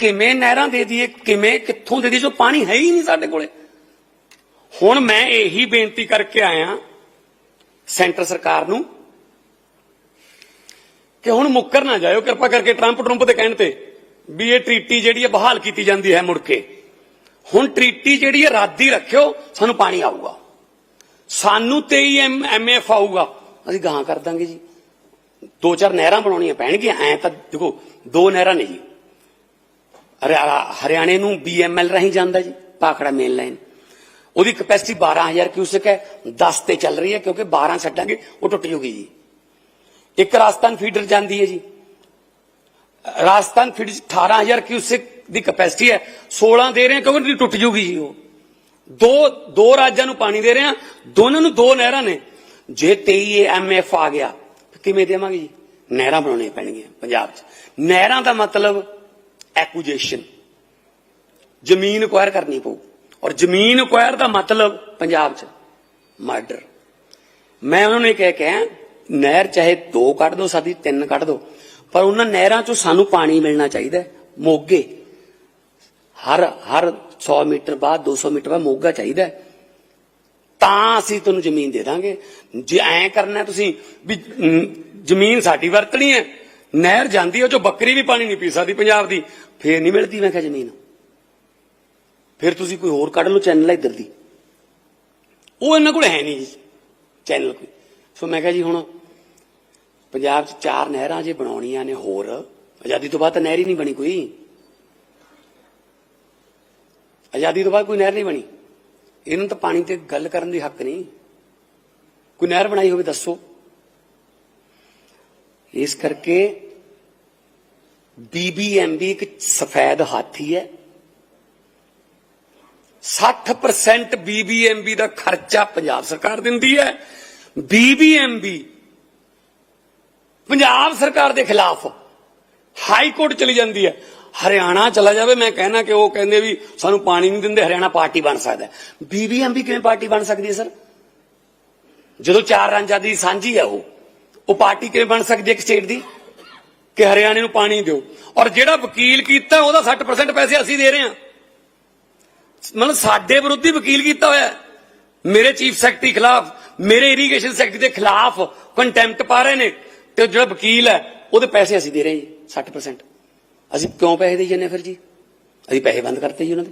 ਕਿਵੇਂ ਨਹਿਰਾਂ ਦੇ ਦਈਏ, ਕਿਵੇਂ, ਕਿੱਥੋਂ ਦੇ ਦਈਏ, ਜੋ ਪਾਣੀ ਹੈ ਹੀ ਨਹੀਂ ਸਾਡੇ ਕੋਲੇ। ਹੁਣ ਮੈਂ ਇਹੀ ਬੇਨਤੀ ਕਰਕੇ ਆਇਆ ਸੈਂਟਰ ਸਰਕਾਰ ਨੂੰ ਕਿ ਹੁਣ ਮੁੱਕਰ ਨਾ ਜਾਇਓ, ਕਿਰਪਾ ਕਰਕੇ ਟਰੰਪ ਟਰੰਪ ਦੇ ਕਹਿਣ ਤੇ ਵੀ ਇਹ ਟ੍ਰੀਟੀ ਜਿਹੜੀ ਹੈ ਬਹਾਲ ਕੀਤੀ ਜਾਂਦੀ ਹੈ ਮੁੜ ਕੇ। ਹੁਣ ਟ੍ਰੀਟੀ ਜਿਹੜੀ ਹੈ ਰੱਦ ਹੀ ਰੱਖਿਓ, ਸਾਨੂੰ ਪਾਣੀ ਆਊਗਾ। ਸਾਨੂੰ 23 ਐਮ ਐਮਐਫ ਆਊਗਾ। ਅਸੀਂ ਗਾਂ ਕਰ ਦਾਂਗੇ ਜੀ। ਦੋ ਚਾਰ ਨਹਿਰਾਂ ਬਣਾਉਣੀਆਂ ਪੈਣਗੀਆਂ, ਐ ਤਾਂ ਦੇਖੋ, ਦੋ ਨਹਿਰਾਂ ਨੇ ਜੀ। ਹਰਿਆਣੇ ਨੂੰ ਬੀਐਮਐਲ ਰਾਹੀਂ ਜਾਂਦਾ ਜੀ, ਪਾਖੜਾ ਮੇਨ ਲਾਈਨ ਉਹਦੀ ਕਪੈਸਿਟੀ 12000 ਕਿਊਸਕ ਹੈ 10 ਤੇ ਚੱਲ ਰਹੀ ਹੈ, ਕਿਉਂਕਿ 12 ਛੱਡਾਂਗੇ, ਉਹ ਟੁੱਟ ਜੂਗੀ ਜੀ। ਇੱਕ ਰਾਜਸਥਾਨ ਫੀਡਰ ਜਾਂਦੀ ਹੈ ਜੀ। ਰਾਜਸਥਾਨ ਫੀਡਰ 'ਚ 18000 ਕਿਊਸਕ ਦੀ ਕਪੈਸਿਟੀ ਹੈ 16 ਦੇ ਰਹੇ ਹਾਂ, ਕਿਉਂਕਿ ਟੁੱਟ ਜੂਗੀ ਜੀ ਉਹ। ਦੋ ਦੋ ਰਾਜਾਂ ਨੂੰ ਪਾਣੀ ਦੇ ਰਹੇ ਹਾਂ, ਦੋਨਾਂ ਨੂੰ ਦੋ ਨਹਿਰਾਂ ਨੇ। ਜੇ 23 ਐਮਐਫ ਆ ਗਿਆ ਕਿਵੇਂ ਦੇਵਾਂਗੇ ਜੀ? ਨਹਿਰਾਂ ਬਣਾਉਣੀਆਂ ਪੈਣਗੀਆਂ ਪੰਜਾਬ 'ਚ। ਨਹਿਰਾਂ ਦਾ ਮਤਲਬ ਐਕੁਜੀਸ਼ਨ ਜ਼ਮੀਨ ਅਕਵਾਇਰ ਕਰਨੀ ਪਊ। ਔਰ ਜ਼ਮੀਨ ਅਕਵਾਇਰ ਦਾ ਮਤਲਬ ਪੰਜਾਬ 'ਚ ਮਰਡਰ ਮੈਂ ਉਹਨਾਂ ਨੂੰ ਇਹ ਕਹਿ ਕੇ ਨਹਿਰ ਚਾਹੇ ਦੋ ਕੱਢ ਦੋ, ਸਾਡੀ ਤਿੰਨ ਕੱਢ ਦੋ, ਪਰ ਉਹਨਾਂ ਨਹਿਰਾਂ 'ਚੋਂ ਸਾਨੂੰ ਪਾਣੀ ਮਿਲਣਾ ਚਾਹੀਦਾ ਮੋਗੇ। ਹਰ ਹਰ 100 ਮੀਟਰ ਬਾਅਦ 200 ਮੀਟਰ ਬਾਅਦ ਮੋਗਾ ਚਾਹੀਦਾ ਤਾਂ ਅਸੀਂ ਤੁਹਾਨੂੰ ਜ਼ਮੀਨ ਦੇ ਦਾਂਗੇ। ਜੇ ਐਂ ਕਰਨਾ ਤੁਸੀਂ ਵੀ ਜ਼ਮੀਨ ਸਾਡੀ ਵਰਤਣੀ ਹੈ ਨਹਿਰ ਜਾਂਦੀ ਉਹ ਚੋਂ ਬੱਕਰੀ ਵੀ ਪਾਣੀ ਨਹੀਂ ਪੀ ਸਕਦੀ ਪੰਜਾਬ ਦੀ। ਫੇਰ ਨਹੀਂ ਮਿਲਦੀ, ਮੈਂ ਕਿਹਾ ਜ਼ਮੀਨ। ਫਿਰ ਤੁਸੀਂ ਕੋਈ ਹੋਰ ਕੱਢ ਲਓ ਚੈਨਲ ਇੱਧਰ ਦੀ। ਉਹ ਇਹਨਾਂ ਕੋਲ ਹੈ ਨਹੀਂ ਜੀ ਚੈਨਲ ਕੋਈ। ਸੋ ਮੈਂ ਕਿਹਾ ਜੀ ਹੁਣ ਪੰਜਾਬ 'ਚ ਚਾਰ ਨਹਿਰਾਂ ਜੇ ਬਣਾਉਣੀਆਂ ਨੇ ਹੋਰ, ਆਜ਼ਾਦੀ ਤੋਂ ਬਾਅਦ ਤਾਂ ਨਹਿਰ ਹੀ ਨਹੀਂ ਬਣੀ ਕੋਈ। ਆਜ਼ਾਦੀ ਤੋਂ ਬਾਅਦ ਕੋਈ ਨਹਿਰ ਨਹੀਂ ਬਣੀ। ਇਹਨਾਂ ਨੂੰ ਤਾਂ ਪਾਣੀ ਤੇ ਗੱਲ ਕਰਨ ਦੀ ਹੱਕ ਨਹੀਂ। ਕੋਈ ਨਹਿਰ ਬਣਾਈ ਹੋਵੇ, ਦੱਸੋ। ਇਸ ਕਰਕੇ ਬੀਬੀਐਮਬੀ ਇੱਕ ਸਫੈਦ ਹਾਥੀ ਹੈ। 60% ਬੀਬੀਐਮਬੀ ਦਾ ਖਰਚਾ ਪੰਜਾਬ ਸਰਕਾਰ ਦਿੰਦੀ ਹੈ। ਬੀਬੀਐਮਬੀ ਪੰਜਾਬ ਸਰਕਾਰ ਦੇ ਖਿਲਾਫ ਹਾਈ ਕੋਰਟ ਚਲੀ ਜਾਂਦੀ ਹੈ। ਹਰਿਆਣਾ ਚਲਾ ਜਾਵੇ, ਮੈਂ ਕਹਿਣਾ ਕਿ ਉਹ ਕਹਿੰਦੇ ਵੀ ਸਾਨੂੰ ਪਾਣੀ ਨਹੀਂ ਦਿੰਦੇ, ਹਰਿਆਣਾ ਪਾਰਟੀ ਬਣ ਸਕਦਾ ਹੈ। ਬੀਬੀਐਮਬੀ ਕਿਵੇਂ ਪਾਰਟੀ ਬਣ ਸਕਦੀ ਹੈ, ਸਰ? ਜਦੋਂ ਚਾਰ ਰਾਂਝਾ ਦੀ ਸਾਂਝੀ ਹੈ ਉਹ। ਉਹ ਪਾਰਟੀ ਕਿਵੇਂ ਬਣ ਸਕਦੀ ਹੈ ਇੱਕ ਸਟੇਟ ਦੀ? ਕਿ ਹਰਿਆਣੇ ਨੂੰ ਪਾਣੀ ਦਿਓ। ਔਰ ਜਿਹੜਾ ਵਕੀਲ ਕੀਤਾ, ਉਹਦਾ 60% ਪੈਸੇ ਅਸੀਂ ਦੇ ਰਹੇ ਹਾਂ। ਮਤਲਬ ਸਾਡੇ ਵਿਰੁੱਧੀ ਵਕੀਲ ਕੀਤਾ ਹੋਇਆ ਮੇਰੇ ਚੀਫ ਸੈਕਟਰੀ ਖਿਲਾਫ, ਮੇਰੇ ਇਰੀਗੇਸ਼ਨ ਸੈਕਟਰੀ ਦੇ ਖਿਲਾਫ ਕੰਟੈਂਪਟ ਪਾ ਰਹੇ ਨੇ। ਤੇ ਜਿਹੜਾ ਵਕੀਲ ਹੈ, ਉਹਦੇ ਪੈਸੇ ਅਸੀਂ ਦੇ ਰਹੇ ਹਾਂ ਜੀ 60% ਅਸੀਂ ਕਿਉਂ ਪੈਸੇ ਦੇ ਜਾਂਦੇ ਹਾਂ ਫਿਰ ਜੀ? ਅਸੀਂ ਪੈਸੇ ਬੰਦ ਕਰਤੇ ਜੀ ਉਹਨਾਂ ਦੇ।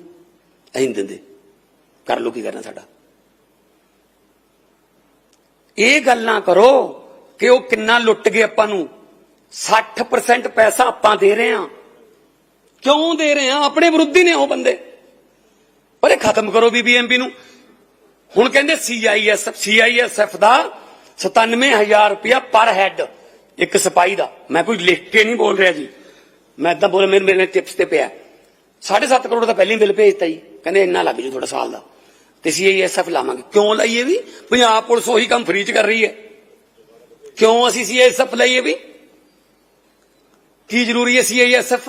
ਅਸੀਂ ਨਹੀਂ ਦਿੰਦੇ। ਕਰ ਲੋ ਕੀ ਕਰਨਾ ਸਾਡਾ? ਇਹ ਗੱਲ ਨਾ ਕਰੋ। ਕਿ ਉਹ ਕਿੰਨਾ ਲੁੱਟ ਗਏ ਆਪਾਂ ਨੂੰ? 60% ਪੈਸਾ ਆਪਾਂ ਦੇ ਰਹੇ ਹਾਂ। ਕਿਉਂ ਦੇ ਰਹੇ ਹਾਂ? ਆਪਣੇ ਵਿਰੁੱਧੀ ਨੇ ਉਹ ਬੰਦੇ। ਪਰ ਇਹ ਖਤਮ ਕਰੋ ਬੀਬੀਐਮਬੀ ਨੂੰ। ਹੁਣ ਕਹਿੰਦੇ ਸੀਆਈਐਸਐਫ ਸੀਆਈਐਸਐਫ ਦਾ 97000 ਰੁਪਇਆ ਪਰ ਹੈੱਡ, ਇੱਕ ਸਿਪਾਹੀ ਦਾ। ਮੈਂ ਕੋਈ ਲਿਖ ਕੇ ਨਹੀਂ ਬੋਲ ਰਿਹਾ ਜੀ। ਮੈਂ ਇਦਾਂ ਬੋਲ ਮੇਰੇ ਮੇਰੇ ਟਿਪਸ ਤੇ ਪਿਆ। 7.5 ਕਰੋੜ ਦਾ ਪਹਿਲਾਂ ਹੀ ਬਿੱਲ ਭੇਜਤਾ ਜੀ। ਕਹਿੰਦੇ ਇੰਨਾ ਲੱਗ ਜੂ ਤੁਹਾਡਾ ਸਾਲ ਦਾ। ਤੇ ਸੀਆਈਐਸਐਫ ਲਾਵਾਂਗੇ। ਕਿਉਂ ਲਾਈਏ ਵੀ? ਪੰਜਾਬ ਪੁਲਿਸ ਉਹੀ ਕੰਮ ਫ੍ਰੀ ਚ ਕਰ ਰਹੀ ਹੈ। ਕਿਉਂ ਅਸੀਂ ਸੀਆਈਐਸਐਫ ਲਈਏ ਵੀ? ਕੀ ਜ਼ਰੂਰੀ ਹੈ ਸੀਆਈਐਸਐਫ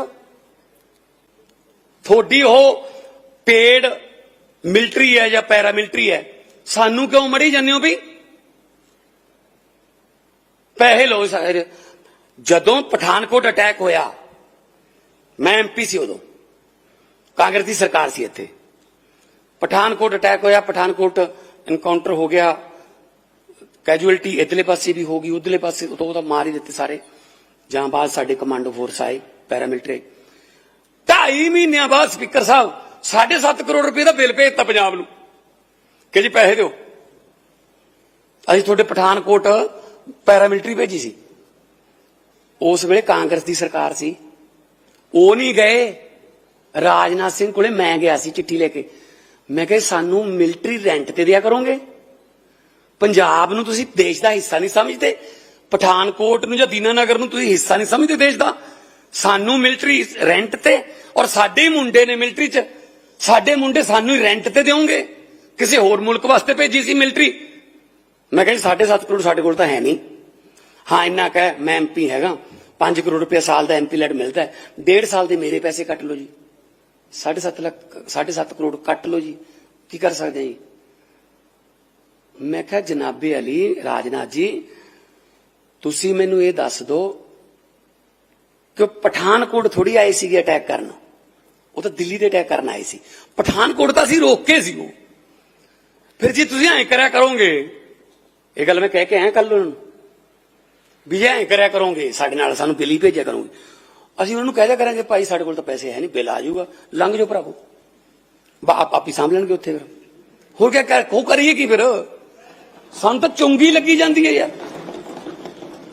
ਤੁਹਾਡੀ ਉਹ ਪੇਡ ਮਿਲਟਰੀ ਹੈ ਜਾਂ ਪੈਰਾ ਮਿਲਟਰੀ ਹੈ? ਸਾਨੂੰ ਕਿਉਂ ਮੜੀ ਜਾਂਦੇ ਹੋ ਵੀ? ਪੈਸੇ ਲੋ ਸਾਰੇ। ਜਦੋਂ ਪਠਾਨਕੋਟ ਅਟੈਕ ਹੋਇਆ, ਮੈਂ ਐਮਪੀ ਸੀ ਉਦੋਂ। ਕਾਂਗਰਸ ਦੀ ਸਰਕਾਰ ਸੀ ਇੱਥੇ। ਪਠਾਨਕੋਟ ਅਟੈਕ ਹੋਇਆ, ਪਠਾਨਕੋਟ ਐਨਕਾਊਂਟਰ ਹੋ ਗਿਆ। ਕੈਜੂਅਲਟੀ ਇਧਰਲੇ ਪਾਸੇ ਵੀ ਹੋ ਗਈ, ਉਧਰਲੇ ਪਾਸੇ ਤੋਂ ਉਹਦਾ ਮਾਰ ਹੀ ਦਿੱਤੇ ਸਾਰੇ। ਜਾਂ ਬਾਅਦ ਸਾਡੇ ਕਮਾਂਡੋ ਫੋਰਸ ਆਏ ਪੈਰਾਮਿਲਟਰੀ ਢਾਈ ਮਹੀਨਿਆਂ ਬਾਅਦ ਸਪੀਕਰ ਸਾਹਿਬ 7.5 ਕਰੋੜ ਰੁਪਏ ਦਾ ਬਿੱਲ ਭੇਜਤਾ ਪੰਜਾਬ ਨੂੰ। ਕਿ ਜੀ ਪੈਸੇ ਦਿਓ। ਅਸੀਂ ਤੁਹਾਡੇ ਪਠਾਨਕੋਟ ਪੈਰਾਮਿਲਟਰੀ ਭੇਜੀ ਸੀ। ਉਸ ਵੇਲੇ ਕਾਂਗਰਸ ਦੀ ਸਰਕਾਰ ਸੀ। ਉਹ ਨਹੀਂ ਗਏ। ਰਾਜਨਾਥ ਸਿੰਘ ਕੋਲੇ ਮੈਂ ਗਿਆ ਸੀ ਚਿੱਠੀ ਲੈ ਕੇ। ਮੈਂ ਕਿਹਾ, ਸਾਨੂੰ ਮਿਲਟਰੀ ਰੈਂਟ ਤੇ ਦਿਆ ਕਰੋਗੇ? ਪੰਜਾਬ ਨੂੰ ਤੁਸੀਂ ਦੇਸ਼ ਦਾ ਹਿੱਸਾ ਨਹੀਂ ਸਮਝਦੇ, ਪਠਾਨਕੋਟ ਨੂੰ ਜਾਂ ਦੀਨਾਨਗਰ ਨੂੰ ਤੁਸੀਂ ਹਿੱਸਾ ਨਹੀਂ ਸਮਝਦੇ ਦੇਸ਼ ਦਾ। ਸਾਨੂੰ ਮਿਲਟਰੀ ਰੈਂਟ ਤੇ ਔਰ ਸਾਡੇ ਹੀ ਮੁੰਡੇ ਨੇ ਮਿਲਟਰੀ 'ਚ, ਸਾਡੇ ਮੁੰਡੇ ਸਾਨੂੰ ਹੀ ਰੈਂਟ ਤੇ ਦਿਓਗੇ। ਕਿਸੇ ਹੋਰ ਮੁਲਕ ਵਾਸਤੇ ਭੇਜੀ ਸੀ ਮਿਲਟਰੀ। ਮੈਂ ਕਿਹਾ ਜੀ 7.5 ਕਰੋੜ ਸਾਡੇ ਕੋਲ ਤਾਂ ਹੈ ਨਹੀਂ। ਹਾਂ, ਇੰਨਾ ਕਹਿ ਮੈਂ ਐਮਪੀ ਹੈਗਾ। 5 ਕਰੋੜ ਰੁਪਏ ਸਾਲ ਦਾ ਐਮਪੀ ਲੈਟ ਮਿਲਦਾ ਹੈ। ਡੇਢ ਸਾਲ ਦੇ ਮੇਰੇ ਪੈਸੇ ਕੱਟ ਲਓ ਜੀ। 7.5 ਲੱਖ 7.5 ਕਰੋੜ ਕੱਟ ਲਓ ਜੀ। ਕੀ ਕਰ ਸਕਦੇ ਹਾਂ ਜੀ? ਮੈਂ ਕਿਹਾ, ਜਨਾਬੇ ਅਲੀ, ਰਾਜਨਾਥ ਜੀ, ਤੁਸੀਂ ਮੈਨੂੰ ਇਹ ਦੱਸ ਦਿਓ ਕਿ ਪਠਾਨਕੋਟ ਥੋੜੀ ਆਏ ਸੀਗੇ ਅਟੈਕ ਕਰਨ। ਉਹ ਤਾਂ ਦਿੱਲੀ ਦੇ ਅਟੈਕ ਕਰਨ ਆਏ ਸੀ। ਪਠਾਨਕੋਟ ਤਾਂ ਅਸੀਂ ਰੋਕ ਕੇ ਸੀ ਉਹ। ਫਿਰ ਜੇ ਤੁਸੀਂ ਐਂ ਕਰਿਆ ਕਰੋਗੇ, ਇਹ ਗੱਲ ਮੈਂ ਕਹਿ ਕੇ ਆਇਆ ਕੱਲ ਉਹਨਾਂ ਨੂੰ ਵੀ ਜੇ ਐਂ ਕਰਿਆ ਕਰੋਗੇ, ਸਾਡੇ ਨਾਲ ਸਾਨੂੰ ਬਿੱਲ ਹੀ ਭੇਜਿਆ ਕਰੋਗੇ। ਅਸੀਂ ਉਹਨਾਂ ਨੂੰ ਕਹਿ ਦਿਆ ਕਰਾਂਗੇ, ਭਾਈ, ਸਾਡੇ ਕੋਲ ਤਾਂ ਪੈਸੇ ਹੈ ਨਹੀਂ, ਬਿੱਲ ਆ ਜਾਊਗਾ। ਲੰਘ ਜਾਓ ਭਰਾਵੋ। ਬਾ, ਆਪ, ਆਪੀ ਸਾਂਭ ਲੈਣਗੇ ਉੱਥੇ ਫਿਰ। ਹੋਰ ਕਿਆ ਕਰ ਕੋ ਕਰੀਏ ਕੀ ਫਿਰ? ਸਾਨੂੰ ਤਾਂ ਚੁੰਗੀ ਲੱਗੀ ਜਾਂਦੀ ਹੈ ਯਾਰ।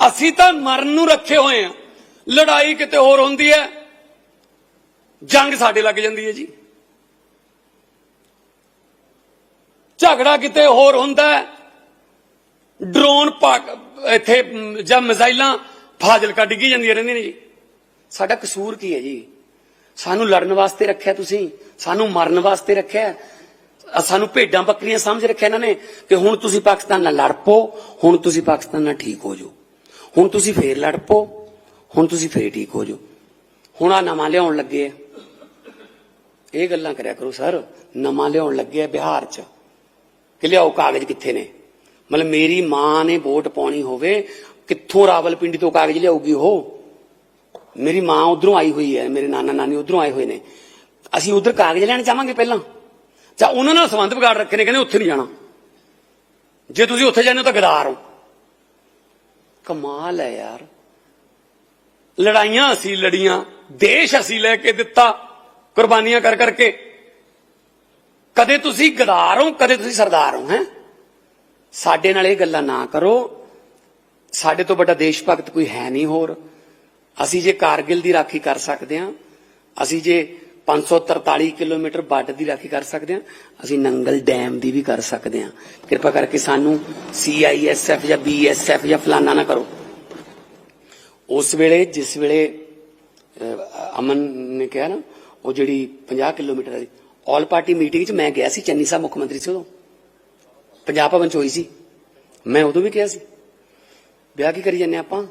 ਅਸੀਂ ਤਾਂ ਮਰਨ ਨੂੰ ਰੱਖੇ ਹੋਏ ਆ ਲੜਾਈ ਕਿਤੇ ਹੋਰ ਹੁੰਦੀ ਹੈ। ਜੰਗ ਸਾਡੇ ਲੱਗ ਜਾਂਦੀ ਹੈ ਜੀ। ਝਗੜਾ ਕਿਤੇ ਹੋਰ ਹੁੰਦਾ ਹੈ। ਡਰੋਨ ਪਾਕ, ਇੱਥੇ, ਜਾਂ ਮਿਜ਼ਾਈਲਾਂ ਫਾਜ਼ਿਲਕਾ ਡਿੱਗੀ ਜਾਂਦੀਆਂ ਰਹਿੰਦੀਆਂ ਨੇ ਜੀ। ਸਾਡਾ ਕਸੂਰ ਕੀ ਹੈ ਜੀ? ਸਾਨੂੰ ਲੜਨ ਵਾਸਤੇ ਰੱਖਿਆ ਤੁਸੀਂ। ਸਾਨੂੰ ਮਰਨ ਵਾਸਤੇ ਰੱਖਿਆ। ਸਾਨੂੰ ਭੇਡਾਂ ਬੱਕਰੀਆਂ ਸਮਝ ਰੱਖਿਆ ਇਹਨਾਂ ਨੇ ਕਿ ਹੁਣ ਤੁਸੀਂ ਪਾਕਿਸਤਾਨ ਨਾਲ ਲੜ ਪੋ ਹੁਣ ਤੁਸੀਂ ਪਾਕਿਸਤਾਨ ਨਾਲ ਠੀਕ ਹੋ ਜਾਓ। ਹੁਣ ਤੁਸੀਂ ਫੇਰ ਲੜ ਪੋ ਹੁਣ ਤੁਸੀਂ ਫੇਰ ਠੀਕ ਹੋ ਜਾਓ। ਹੁਣ ਆ ਨਵਾਂ ਲਿਆਉਣ ਲੱਗੇ ਆ। ਇਹ ਗੱਲਾਂ ਕਰਿਆ ਕਰੋ ਸਰ, ਨਵਾਂ ਲਿਆਉਣ ਲੱਗੇ ਆ ਬਿਹਾਰ 'ਚ। ਕਿ ਲਿਆਓ ਕਾਗਜ਼ ਕਿੱਥੇ ਨੇ? ਮਤਲਬ ਮੇਰੀ ਮਾਂ ਨੇ ਵੋਟ ਪਾਉਣੀ ਹੋਵੇ, ਕਿੱਥੋਂ ਰਾਵਲਪਿੰਡੀ ਤੋਂ ਕਾਗਜ਼ ਲਿਆਊਗੀ ਉਹ? ਮੇਰੀ ਮਾਂ ਉਧਰੋਂ ਆਈ ਹੋਈ ਹੈ, ਮੇਰੇ ਨਾਨਾ ਨਾਨੀ ਉਧਰੋਂ ਆਏ ਹੋਏ ਨੇ। ਅਸੀਂ ਉਧਰ ਕਾਗਜ਼ ਲੈਣ ਚਾਹਾਂਗੇ ਪਹਿਲਾਂ? ਜਾਂ ਉਹਨਾਂ ਨਾਲ ਸੰਬੰਧ ਵਿਗਾੜ ਰੱਖੇ ਨੇ, ਕਹਿੰਦੇ ਉੱਥੇ ਨਹੀਂ ਜਾਣਾ। ਜੇ ਤੁਸੀਂ ਉੱਥੇ ਜਾਂਦੇ ਹੋ ਤਾਂ ਗਦਾਰ ਹੋ। ਕਮਾਲ ਹੈ ਯਾਰ। ਲੜਾਈਆਂ ਅਸੀਂ ਲੜੀਆਂ, ਦੇਸ਼ ਅਸੀਂ ਲੈ ਕੇ ਦਿੱਤਾ, ਕੁਰਬਾਨੀਆਂ ਕਰ ਕਰਕੇ। ਕਦੇ ਤੁਸੀਂ ਗਦਾਰ ਹੋ, ਕਦੇ ਤੁਸੀਂ ਸਰਦਾਰ ਹੋ, ਹੈ? ਸਾਡੇ ਨਾਲ ਇਹ ਗੱਲਾਂ ਨਾ ਕਰੋ। ਸਾਡੇ ਤੋਂ ਵੱਡਾ ਦੇਸ਼ ਭਗਤ ਕੋਈ ਹੈ ਨਹੀਂ ਹੋਰ। ਅਸੀਂ ਜੇ ਕਾਰਗਿਲ ਦੀ ਰਾਖੀ ਕਰ ਸਕਦੇ ਹਾਂ, ਅਸੀਂ ਜੇ 543 ਕਿਲੋਮੀਟਰ ਬਾਰਡਰ ਦੀ ਰਾਖੀ ਕਰ ਸਕਦੇ ਹਾਂ। ਅਸੀਂ ਨੰਗਲ ਡੈਮ ਦੀ ਵੀ ਕਰ ਸਕਦੇ ਹਾਂ। ਕਿਰਪਾ ਕਰਕੇ ਸਾਨੂੰ ਸੀਆਈਐਸਐਫ ਜਾਂ ਬੀਐਸਐਫ ਜਾਂ ਫਲਾਨਾ ਨਾ ਕਰੋ। ਉਸ ਵੇਲੇ, ਜਿਸ ਵੇਲੇ ਅਮਨ ਨੇ ਕਿਹਾ ਨਾ, ਉਹ ਜਿਹੜੀ 50 ਕਿਲੋਮੀਟਰ ਵਾਲੀ ਆਲ ਪਾਰਟੀ ਮੀਟਿੰਗ 'ਚ ਮੈਂ ਗਿਆ ਸੀ, ਚੰਨੀ ਸਾਹਿਬ ਮੁੱਖ ਮੰਤਰੀ ਸੀ ਉਦੋਂ। ਪੰਜਾਬ ਭਵਨ 'ਚ ਹੋਈ ਸੀ। ਮੈਂ ਉਦੋਂ ਵੀ ਕਿਹਾ ਸੀ, ਵਿਆਹ ਕੀ ਕਰੀ ਜਾਂਦੇ ਆਪਾਂ?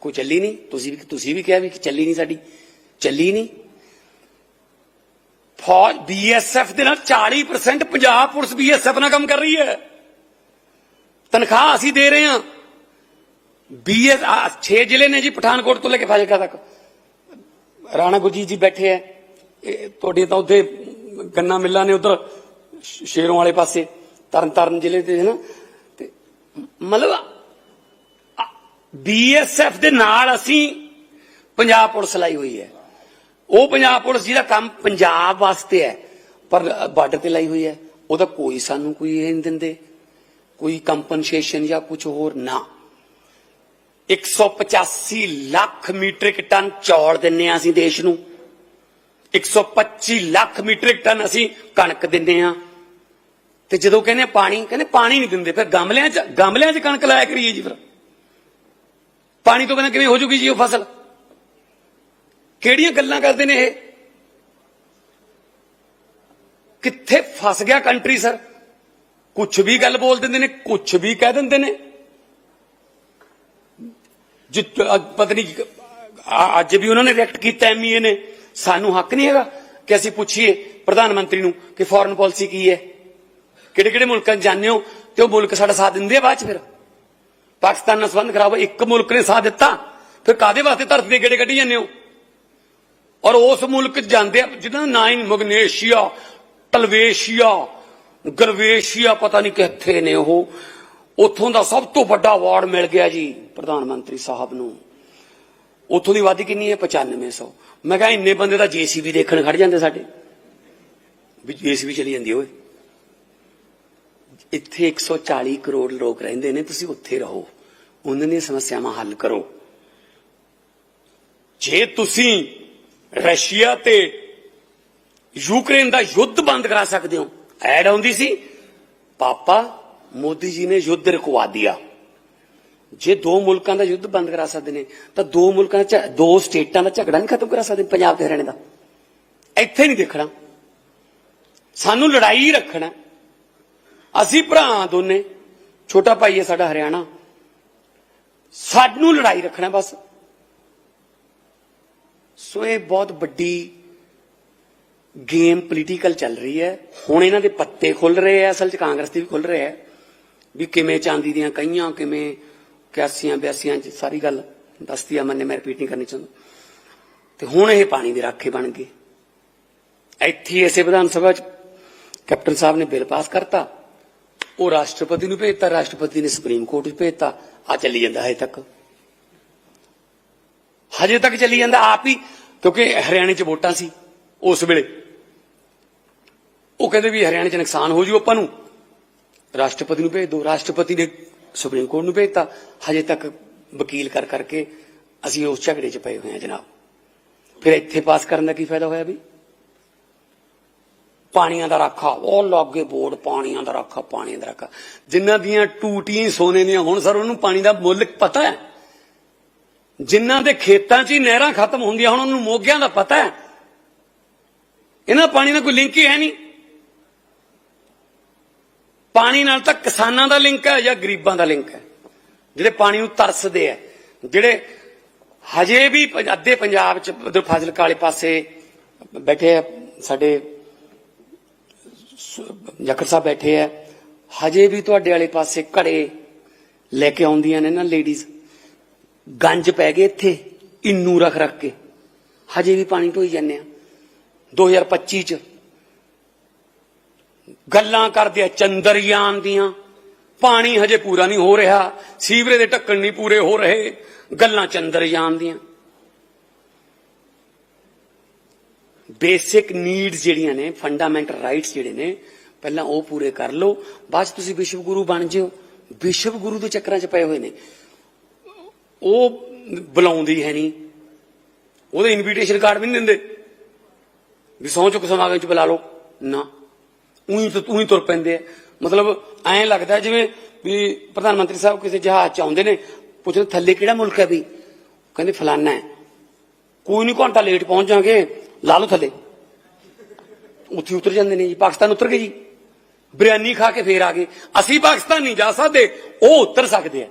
ਕੋਈ ਚੱਲੀ ਨਹੀਂ? ਤੁਸੀਂ ਵੀ ਤੁਸੀਂ ਵੀ ਕਿਹਾ ਵੀ ਚੱਲੀ ਨਹੀਂ ਸਾਡੀ। ਚੱਲੀ ਨਹੀਂ। ਫੌਜ ਬੀਐਸਐਫ ਦੇ ਨਾਲ 40% ਪੰਜਾਬ ਪੁਲਿਸ ਬੀਐਸਐਫ ਨਾਲ ਕੰਮ ਕਰ ਰਹੀ ਹੈ। ਤਨਖਾਹ ਅਸੀਂ ਦੇ ਰਹੇ ਹਾਂ। ਬੀਐਸ 6 ਜ਼ਿਲ੍ਹੇ ਨੇ ਜੀ ਪਠਾਨਕੋਟ ਤੋਂ ਲੈ ਕੇ ਫਾਜ਼ਿਲਕਾ ਤੱਕ। ਰਾਣਾ ਗੁਰਜੀਤ ਜੀ ਬੈਠੇ ਐ ਇਹ ਤੁਹਾਡੇ ਤਾਂ ਉੱਥੇ ਗੰਨਾ ਮਿੱਲਾਂ ਨੇ ਉਧਰ ਸ਼ੇਰੋਂ ਵਾਲੇ ਪਾਸੇ, ਤਰਨਤਾਰਨ ਜ਼ਿਲ੍ਹੇ ਤੇ ਹੈ ਨਾ ਤੇ ਮਤਲਬ ਬੀਐਸਐਫ ਦੇ ਨਾਲ ਅਸੀਂ ਪੰਜਾਬ ਪੁਲਿਸ ਲਾਈ ਹੋਈ ਹੈ। ਉਹ ਪੰਜਾਬ ਪੁਲਿਸ ਜਿਹਦਾ ਕੰਮ ਪੰਜਾਬ ਵਾਸਤੇ ਹੈ, ਪਰ ਬਾਰਡਰ ਤੇ ਲਾਈ ਹੋਈ ਹੈ। ਉਹਦਾ ਕੋਈ ਸਾਨੂੰ ਕੋਈ ਇਹ ਨਹੀਂ ਦਿੰਦੇ। ਕੋਈ ਕੰਪਨਸੇਸ਼ਨ ਜਾਂ ਕੁਝ ਹੋਰ ਨਾ। 185 ਲੱਖ ਮੀਟ੍ਰਿਕ ਟਨ ਚੌਲ ਦਿੰਨੇ ਆ ਅਸੀਂ ਦੇਸ਼ ਨੂੰ। 125 ਲੱਖ ਮੀਟ੍ਰਿਕ ਟਨ ਅਸੀਂ ਕਣਕ ਦਿੰਨੇ ਆ ਤੇ ਜਦੋਂ ਕਹਿੰਦੇ ਆ ਪਾਣੀ, ਕਹਿੰਦੇ ਪਾਣੀ ਨਹੀਂ ਦਿੰਦੇ, ਫਿਰ ਗਮਲਿਆਂ 'ਚ ਗਮਲਿਆਂ 'ਚ ਕਣਕ ਲਾਇਆ ਕਰੀਏ ਜੀ ਫਿਰ। ਪਾਣੀ ਤੋਂ ਬਿਨਾਂ ਕਿਵੇਂ ਹੋ ਜੂਗੀ ਜੀ ਉਹ ਫਸਲ? ਕਿਹੜੀਆਂ ਗੱਲਾਂ ਕਰਦੇ ਨੇ ਇਹ ਕਿੱਥੇ ਫਸ ਗਿਆ ਕੰਟਰੀ ਸਰ ਕੁਝ ਵੀ ਗੱਲ ਬੋਲ ਦਿੰਦੇ ਨੇ ਕੁਝ ਵੀ ਕਹਿ ਦਿੰਦੇ ਨੇ ਜਿੱਤ ਪਤਾ ਨਹੀਂ ਕਿ- ਆ- ਅੱਜ ਵੀ ਉਹਨਾਂ ਨੇ ਰਿਐਕਟ ਕੀਤਾ ਐਮਈਏ ਨੇ ਸਾਨੂੰ ਹੱਕ ਨਹੀਂ ਹੈਗਾ ਕਿ ਅਸੀਂ ਪੁੱਛੀਏ ਪ੍ਰਧਾਨ ਮੰਤਰੀ ਨੂੰ ਕਿ ਫੋਰਨ ਪਾਲਿਸੀ ਕੀ ਹੈ ਕਿਹੜੇ ਕਿਹੜੇ ਮੁਲਕਾਂ 'ਚ ਜਾਂਦੇ ਹੋ ਤੇ ਉਹ ਮੁਲਕ ਸਾਡਾ ਸਾਥ ਦਿੰਦੇ ਆ ਬਾਅਦ ਚ ਫਿਰ ਪਾਕਿਸਤਾਨ ਨਾਲ ਸੰਬੰਧ ਖਰਾਬ ਹੋਏ, ਇੱਕ ਮੁਲਕ ਨੇ ਸਾਥ ਦਿੱਤਾ ਫਿਰ ਕਾਦੇ ਵਾਸਤੇ ਧਰਤੀ ਦੇ ਗੇੜੇ ਕੱਢੀ ਜਾਂਦੇ ਹੋ ਔਰ ਉਸ ਮੁਲਕ ਜਾਂਦੇ ਆ ਜਿਹਦਾ ਨਾਂ ਹੀ ਮਗਨੇਸ਼ੀਆ ਟਲਵੇਸ਼ੀਆ ਗਰਵੇਸ਼ੀਆ, ਪਤਾ ਨਹੀਂ ਕਿੱਥੇ ਨੇ ਉਹ। ਉੱਥੋਂ ਦਾ ਸਭ ਤੋਂ ਵੱਡਾ ਅਵਾਰਡ ਮਿਲ ਗਿਆ ਜੀ, ਪ੍ਰਧਾਨ ਮੰਤਰੀ ਸਾਹਿਬ ਨੂੰ। ਉੱਥੋਂ ਦੀ ਵਾਦੀ ਕਿੰਨੀ ਹੈ? 9500 ਮੈਂ ਕਿਹਾ ਇੰਨੇ ਬੰਦੇ ਤਾਂ ਜੀਸੀਬੀ ਦੇਖਣ ਖੜ ਜਾਂਦੇ ਸਾਡੇ। ਵੀ ਜੀਸੀਬੀ ਚਲੀ ਜਾਂਦੀ ਓਏ। ਇੱਥੇ 140 ਕਰੋੜ ਲੋਕ ਰਹਿੰਦੇ ਨੇ, ਤੁਸੀਂ ਉੱਥੇ ਰਹੋ। ਉਹਨਾਂ ਦੀਆਂ ਸਮੱਸਿਆਵਾਂ ਹੱਲ ਕਰੋ। ਜੇ ਤੁਸੀਂ ਰਸ਼ੀਆ ਤੇ ਯੂਕਰੇਨ ਦਾ ਯੁੱਧ ਬੰਦ ਕਰਾ ਸਕਦੇ ਹੋ। ਐਡ ਆਉਂਦੀ ਸੀ, ਪਾਪਾ ਮੋਦੀ ਜੀ ਨੇ ਯੁੱਧ ਰੁਕਵਾ ਦਿਆ। ਜੇ ਦੋ ਮੁਲਕਾਂ ਦਾ ਯੁੱਧ ਬੰਦ ਕਰਾ ਸਕਦੇ ਨੇ, ਤਾਂ ਦੋ ਮੁਲਕਾਂ ਦਾ ਝ- ਦੋ ਸਟੇਟਾਂ ਦਾ ਝਗੜਾ ਨਹੀਂ ਖਤਮ ਕਰਾ ਸਕਦੇ ਪੰਜਾਬ ਤੇ ਹਰਿਆਣੇ ਦਾ। ਇੱਥੇ ਨਹੀਂ ਦੇਖਣਾ। ਸਾਨੂੰ ਲੜਾਈ ਰੱਖਣਾ। ਅਸੀਂ ਭਰਾ ਦੋਨੇ, ਛੋਟਾ ਭਾਈ ਹੈ ਸਾਡਾ ਹਰਿਆਣਾ। ਸਾਨੂੰ ਲੜਾਈ ਰੱਖਣਾ ਬਸ। ਸੋ ਇਹ ਬਹੁਤ ਵੱਡੀ ਗੇਮ ਪੋਲੀਟੀਕਲ ਚੱਲ ਰਹੀ ਹੈ। ਹੁਣ ਇਹਨਾਂ ਦੇ ਪੱਤੇ ਖੁੱਲ ਰਹੇ ਆ, ਅਸਲ 'ਚ ਕਾਂਗਰਸ ਦੇ ਵੀ ਖੁੱਲ ਰਹੇ ਆ। ਵੀ ਕਿਵੇਂ ਚਾਂਦੀ ਦੀਆਂ ਕਈਆਂ, ਕਿਵੇਂ 81 82 ਚ ਸਾਰੀ ਗੱਲ ਦੱਸਦੀ ਆ, ਮੈਨੇ ਮੈਂ ਰਿਪੀਟ ਨਹੀਂ ਕਰਨੀ ਚਾਹੁੰਦਾ। ਤੇ ਹੁਣ ਇਹ ਪਾਣੀ ਦੇ ਰਾਖੇ ਬਣ ਗਏ। ਇੱਥੇ ਇਸੇ ਵਿਧਾਨ ਸਭਾ ਚ ਕੈਪਟਨ ਸਾਹਿਬ ਨੇ ਬਿੱਲ ਪਾਸ ਕਰਤਾ। ਉਹ ਰਾਸ਼ਟਰਪਤੀ ਨੂੰ ਭੇਜਤਾ, ਰਾਸ਼ਟਰਪਤੀ ਨੇ ਸੁਪਰੀਮ ਕੋਰਟ 'ਚ ਭੇਜਤਾ। ਆ ਚੱਲੀ ਜਾਂਦਾ ਹਜੇ ਤੱਕ। ਹਜੇ ਤੱਕ ਚੱਲੀ ਜਾਂਦਾ ਆਪ ਹੀ, ਕਿਉਂਕਿ ਹਰਿਆਣੇ 'ਚ ਵੋਟਾਂ ਸੀ ਉਸ ਵੇਲੇ। ਉਹ ਕਹਿੰਦੇ ਵੀ ਹਰਿਆਣੇ 'ਚ ਨੁਕਸਾਨ ਹੋ ਜੂ ਆਪਾਂ ਨੂੰ। ਰਾਸ਼ਟਰਪਤੀ ਨੂੰ ਭੇਜ ਦਿਓ ਰਾਸ਼ਟਰਪਤੀ ਨੇ ਸੁਪਰੀਮ ਕੋਰਟ ਨੂੰ ਭੇਜਤਾ। ਹਜੇ ਤੱਕ ਵਕੀਲ ਕਰ ਕਰਕੇ ਅਸੀਂ ਉਸ ਝਗੜੇ 'ਚ ਪਏ ਹੋਏ ਹਾਂ ਜਨਾਬ। ਫਿਰ ਇੱਥੇ ਪਾਸ ਕਰਨ ਦਾ ਕੀ ਫਾਇਦਾ ਹੋਇਆ ਵੀ? ਪਾਣੀਆਂ ਦਾ ਰਾਖਾ, ਉਹ ਲਾਗੇ ਬੋਰਡ, ਪਾਣੀਆਂ ਦਾ ਰਾਖਾ, ਪਾਣੀਆਂ ਦਾ ਰਾਖਾ। ਜਿਨ੍ਹਾਂ ਦੀਆਂ ਟੂਟੀਆਂ ਸੋਨੇ ਦੀਆਂ ਹੁਣ, ਸਰ, ਉਹਨੂੰ ਪਾਣੀ ਦਾ ਮੁੱਲ ਪਤਾ ਹੈ? ਜਿਨ੍ਹਾਂ ਦੇ ਖੇਤਾਂ 'ਚ ਹੀ ਨਹਿਰਾਂ ਖਤਮ ਹੁੰਦੀਆਂ ਹੁਣ, ਉਹਨੂੰ ਮੋਗਿਆਂ ਦਾ ਪਤਾ ਹੈ। ਇਹਨਾਂ ਪਾਣੀ ਨਾਲ ਕੋਈ ਲਿੰਕ ਹੀ ਹੈ ਨਹੀਂ। ਪਾਣੀ ਨਾਲ ਤਾਂ ਕਿਸਾਨਾਂ ਦਾ ਲਿੰਕ ਹੈ ਜਾਂ ਗਰੀਬਾਂ ਦਾ ਲਿੰਕ ਹੈ। ਜਿਹੜੇ ਪਾਣੀ ਨੂੰ ਤਰਸਦੇ ਆ ਜਿਹੜੇ ਹਜੇ ਵੀ ਅੱਧੇ ਪੰਜਾਬ ਚ ਉਧਰ ਫਾਜ਼ਿਲਕਾ ਵਾਲੇ ਪਾਸੇ ਬੈਠੇ ਆ ਸਾਡੇ ਸ- ਜਖਰ ਸਾਹਿਬ ਬੈਠੇ ਆ ਹਜੇ ਵੀ ਤੁਹਾਡੇ ਵਾਲੇ ਪਾਸੇ ਘੜੇ ਲੈ ਕੇ ਆਉਂਦੀਆਂ ਨੇ ਨਾ ਲੇਡੀਜ਼। ਗੰਜ ਪੈ ਗਏ ਇੱਥੇ, ਇੰਨੂ ਰੱਖ ਰੱਖ ਕੇ। ਹਜੇ ਵੀ ਪਾਣੀ ਢੋਈ ਜਾਂਦੇ ਆ। 2025 ਚ ਗੱਲਾਂ ਕਰਦੇ ਆ ਚੰਦਰਯਾਨ ਦੀਆਂ। ਪਾਣੀ ਹਜੇ ਪੂਰਾ ਨਹੀਂ ਹੋ ਰਿਹਾ ਸੀਵਰੇ ਦੇ ਢੱਕਣ ਨਹੀਂ ਪੂਰੇ ਹੋ ਰਹੇ। ਗੱਲਾਂ ਚੰਦਰਯਾਨ ਦੀਆਂ। ਬੇਸਿਕ ਨੀਡਸ ਜਿਹੜੀਆਂ ਨੇ, ਫੰਡਾਮੈਂਟਲ ਰਾਈਟਸ ਜਿਹੜੇ ਨੇ, ਪਹਿਲਾਂ ਉਹ ਪੂਰੇ ਕਰ ਲਓ। ਬਾਅਦ 'ਚ ਤੁਸੀਂ ਵਿਸ਼ਵ ਗੁਰੂ ਬਣ ਜਿਓ। ਵਿਸ਼ਵ ਗੁਰੂ ਦੇ ਚੱਕਰਾਂ 'ਚ ਪਏ ਹੋਏ ਨੇ। ਉਹ ਬੁਲਾਉਂਦੀ ਹੈ ਨਹੀਂ। ਉਹਦੇ ਇਨਵੀਟੇਸ਼ਨ ਕਾਰਡ ਵੀ ਨਹੀਂ ਦਿੰਦੇ। ਵੀ ਸਹੁੰ ਚੁੱਕ ਸਮਾਗਮ 'ਚ ਬੁਲਾ ਲਓ। ਨਾ। ਉਹੀ ਤਾਂ ਉਹੀ ਤੁਰ ਪੈਂਦੇ ਆ। ਮਤਲਬ ਐਂ ਲੱਗਦਾ ਜਿਵੇਂ ਵੀ ਪ੍ਰਧਾਨ ਮੰਤਰੀ ਸਾਹਿਬ ਕਿਸੇ ਜਹਾਜ਼ 'ਚ ਆਉਂਦੇ ਨੇ, ਪੁੱਛਦੇ ਥੱਲੇ ਕਿਹੜਾ ਮੁਲਕ ਹੈ ਵੀ ਕਹਿੰਦੇ ਫਲਾਨਾ ਹੈ। ਕੋਈ ਨਹੀਂ ਘੰਟਾ ਲੇਟ ਪਹੁੰਚ ਜਾਾਂਗੇ ਲਾ ਲਓ ਥੱਲੇ। ਉੱਥੇ ਉਤਰ ਜਾਂਦੇ ਨੇ ਜੀ। ਪਾਕਿਸਤਾਨ ਉਤਰ ਗਏ ਜੀ। ਬਿਰਿਆਨੀ ਖਾ ਕੇ ਫੇਰ ਆ ਗਏ। ਅਸੀਂ ਪਾਕਿਸਤਾਨ ਨਹੀਂ ਜਾ ਸਕਦੇ। ਉਹ ਉਤਰ ਸਕਦੇ ਆ।